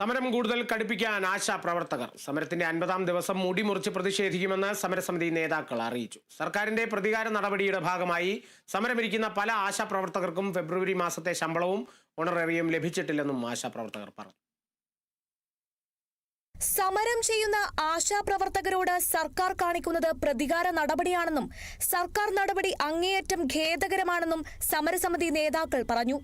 സമരം കൂടുതൽ കടുപ്പിക്കാൻ ആശാ പ്രവർത്തകർ. സമരത്തിന്റെ അൻപതാം ദിവസം മുടി മുറിച്ച് പ്രതിഷേധിക്കുമെന്ന് സമരസമിതി നേതാക്കൾ അറിയിച്ചു. സർക്കാരിന്റെ പ്രതികാര നടപടിയുടെ ഭാഗമായി സമരമിരിക്കുന്ന പല ആശാ പ്രവർത്തകർക്കും ഫെബ്രുവരി മാസത്തെ ശമ്പളവും ഓണറേറിയം ലഭിച്ചിട്ടില്ലെന്നും ആശാ പ്രവർത്തകർ പറഞ്ഞു. സമരം ചെയ്യുന്ന ആശാപ്രവർത്തകരോട് സർക്കാർ കാണിക്കുന്നത് പ്രതികാര നടപടിയാണെന്നും സർക്കാർ നടപടി അങ്ങേയറ്റം ഖേദകരമാണെന്നും സമരസമിതി നേതാക്കൾ പറഞ്ഞു.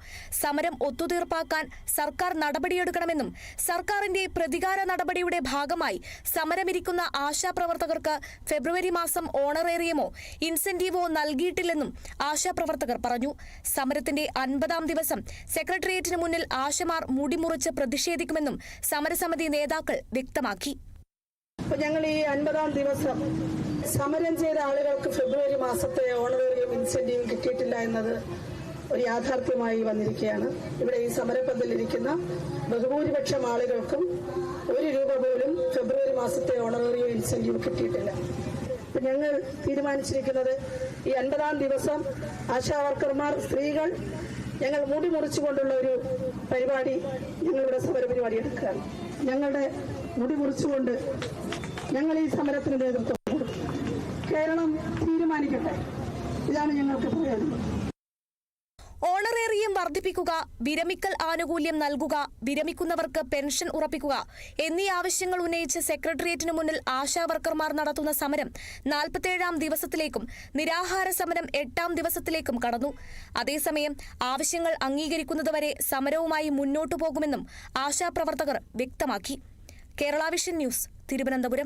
സമരം ഒത്തുതീർപ്പാക്കാൻ സർക്കാർ നടപടിയെടുക്കണമെന്നും സർക്കാരിന്റെ പ്രതികാര നടപടിയുടെ ഭാഗമായി സമരമിരിക്കുന്ന ആശാപ്രവർത്തകർക്ക് ഫെബ്രുവരി മാസം ഓണറേറിയമോ ഇൻസെന്റീവോ നൽകിയിട്ടില്ലെന്നും ആശാപ്രവർത്തകർ പറഞ്ഞു. സമരത്തിന്റെ അൻപതാം ദിവസം സെക്രട്ടേറിയറ്റിന് മുന്നിൽ ആശമാർ മുടിമുറിച്ച് പ്രതിഷേധിക്കുമെന്നും സമരസമിതി നേതാക്കൾ അപ്പൊ ഞങ്ങൾ ഈ അൻപതാം ദിവസം സമരം ചെയ്ത ആളുകൾക്ക് ഫെബ്രുവരി മാസത്തെ ഓണറേറിയം ഇൻസെന്റീവ് കിട്ടിയിട്ടില്ല എന്നത് ഒരു യാഥാർത്ഥ്യമായി വന്നിരിക്കുകയാണ്. ഇവിടെ ഈ സമരപ്പന്തലിരിക്കുന്ന ബഹുഭൂരിപക്ഷം ആളുകൾക്കും ഒരു രൂപ പോലും ഫെബ്രുവരി മാസത്തെ ഓണറേറിയം ഇൻസെന്റീവ് കിട്ടിയിട്ടില്ല. ഞങ്ങൾ തീരുമാനിച്ചിരിക്കുന്നത് ഈ അൻപതാം ദിവസം ആശാവർക്കർമാർ സ്ത്രീകൾ ഞങ്ങൾ മുടി മുറിച്ചുകൊണ്ടുള്ള ഒരു പരിപാടി ഞങ്ങളിവിടെ സമരപരിപാടി എടുക്കുകയാണ് ഞങ്ങളുടെ മുടി മുറിച്ചുകൊണ്ട് ഞങ്ങൾ ഈ സമരത്തിന് നേതൃത്വം. കൊടുക്കും കേരളം തീരുമാനിക്കട്ടെ. ഇതാണ് ഞങ്ങൾക്ക് പറയാനുള്ളത് വർദ്ധിപ്പിക്കുക വിരമിക്കൽ ആനുകൂല്യം നൽകുക വിരമിക്കുന്നവർക്ക് പെൻഷൻ ഉറപ്പിക്കുക എന്നീ ആവശ്യങ്ങൾ ഉന്നയിച്ച് സെക്രട്ടേറിയറ്റിന് മുന്നിൽ ആശാവർക്കർമാർ നടത്തുന്ന സമരം നാൽപ്പത്തേഴാം ദിവസത്തിലേക്കും നിരാഹാര സമരം എട്ടാം ദിവസത്തിലേക്കും കടന്നു. അതേസമയം ആവശ്യങ്ങൾ അംഗീകരിക്കുന്നതുവരെ സമരവുമായി മുന്നോട്ടു പോകുമെന്നും ആശാപ്രവർത്തകർ വ്യക്തമാക്കി. Kerala Vision News Thiruvananthapuram.